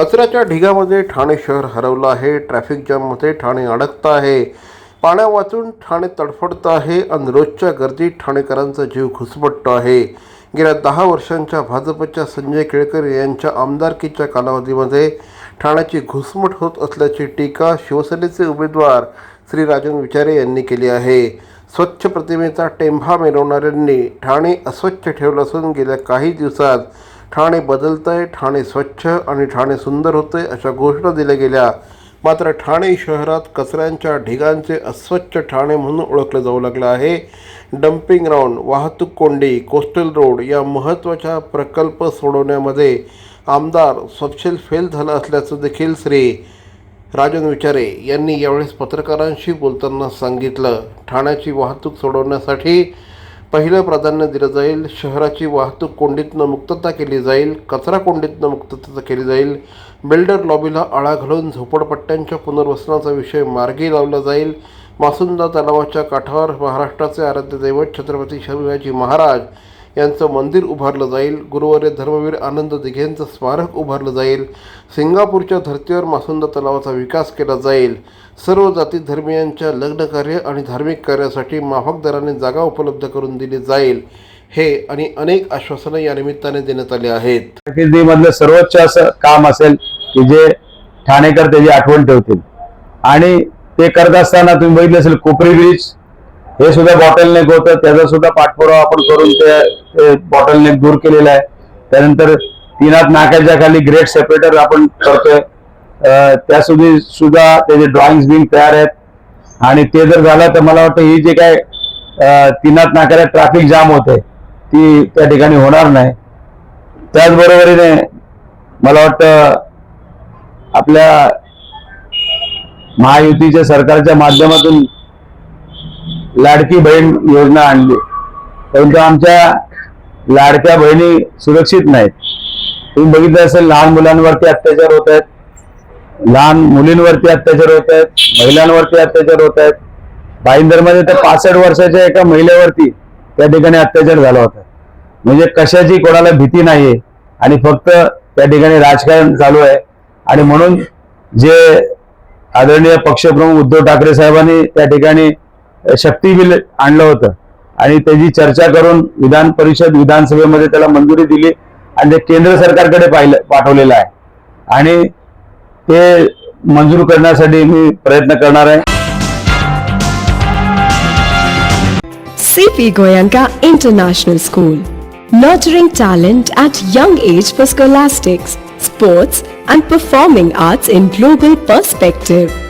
कचऱ्याच्या ढिगामध्ये ठाणे शहर हरवलं आहे. ट्रॅफिक जॅममध्ये ठाणे अडकतं आहे. पाण्या वाचून ठाणे तडफडतं आहे आणि रोजच्या गर्दीत ठाणेकरांचा जीव घुसमटतो आहे. गेल्या दहा वर्षांच्या भाजपच्या संजय केळकर यांच्या आमदारकीच्या कालावधीमध्ये ठाण्याची घुसमट होत असल्याची टीका शिवसेनेचे उमेदवार श्री राजन विचारे यांनी केली आहे. स्वच्छ प्रतिमेचा टेंभा मिरवणाऱ्यांनी ठाणे अस्वच्छ ठेवलं असून गेल्या काही दिवसात ठाणे बदलतंय ठाणे स्वच्छ आणि ठाणे सुंदर होते अशा घोषणा दिल्या गेल्या. मात्र ठाणे शहरात कचऱ्यांच्या ढिगांचे अस्वच्छ ठाणे म्हणून ओळखलं जाऊ लागलं आहे. डम्पिंग ग्राउंड वाहतूक कोंडी कोस्टल रोड या महत्त्वाच्या प्रकल्प सोडवण्यामध्ये आमदार सपशेल फेल झाला असल्याचं देखील श्री राजन विचारे यांनी यावेळेस पत्रकारांशी बोलताना सांगितलं. ठाण्याची वाहतूक सोडवण्यासाठी पहिलं प्राधान्य दिलं जाईल. शहराची वाहतूक कोंडीतनं मुक्तता केली जाईल. कचरा कोंडीतनं मुक्तता केली जाईल. बिल्डर लॉबीला आळा घालून झोपडपट्ट्यांच्या पुनर्वसनाचा विषय मार्गी लावला जाईल. मासुंदा तलावाच्या काठावर महाराष्ट्राचे आराध्य दैवत छत्रपती शिवाजी महाराज यांचं मंदिर उभारलं जाईल. गुरुवारी धर्मवीर आनंद दिघेंचं स्मारक उभारलं जाईल. सिंगापूरच्या धर्तीवर मासुंदा तलावाचा विकास केला जाईल. सर्व जाती धर्मियांच्या लग्नकार्य आणि धार्मिक कार्यासाठी माफक दराने जागा उपलब्ध करून दिली जाईल. हे आणि अनेक आश्वासनं या निमित्ताने देण्यात आली आहेत. सर्वोच्च असं काम असेल की जे ठाणेकर त्याची आठवण ठेवतील. आणि ते करत असताना तुम्ही बघितलं असेल कोपरी ब्रिज हे सुद्धा बॉटलनेक होतं त्याचा सुद्धा पाठपुरावा आपण करून ते बॉटलने दूर केलेला आहे. त्यानंतर तीनात नाक्याच्या खाली ग्रेट सेपरेटर आपण करतोय. त्या सुधी सुद्धा त्याचे ड्रॉइंग बिंग तयार आहेत. आणि ते जर झालं तर मला वाटतं ही जे काय तीनात तीनाथ नाक्याला ट्रॅफिक जाम होते ती त्या ठिकाणी होणार नाही. त्याचबरोबरीने मला वाटतं आपल्या महायुतीच्या सरकारच्या माध्यमातून लाडकी बहीण योजना आणली. परंतु आमच्या लाडक्या बहिणी सुरक्षित नाहीत. तुम्ही बघितलं असेल लहान मुलांवरती अत्याचार होत आहेत. लहान मुलींवरती अत्याचार होत आहेत महिलांवरती अत्याचार होत आहेत. भाईंदरमध्ये तर पासष्ट वर्षाच्या एका महिलेवरती त्या ठिकाणी अत्याचार झाला होता. म्हणजे कशाची कोणाला भीती नाहीये आणि फक्त त्या ठिकाणी राजकारण चालू आहे. आणि म्हणून जे आदरणीय पक्षप्रमुख उद्धव ठाकरे साहेबांनी त्या ठिकाणी शक्ती बिल आणलं होतं आणि त्याची चर्चा करून विधान परिषद विधानसभेमध्ये त्याला मंजुरी दिली आणि ते केंद्र सरकारकडे पाहिलं पाठवलेलं आहे. आणि ते मंजूर करण्यासाठी मी प्रयत्न करणार आहे. CP Goenka international school nurturing talent at young age for scholastics sports and performing arts in global perspective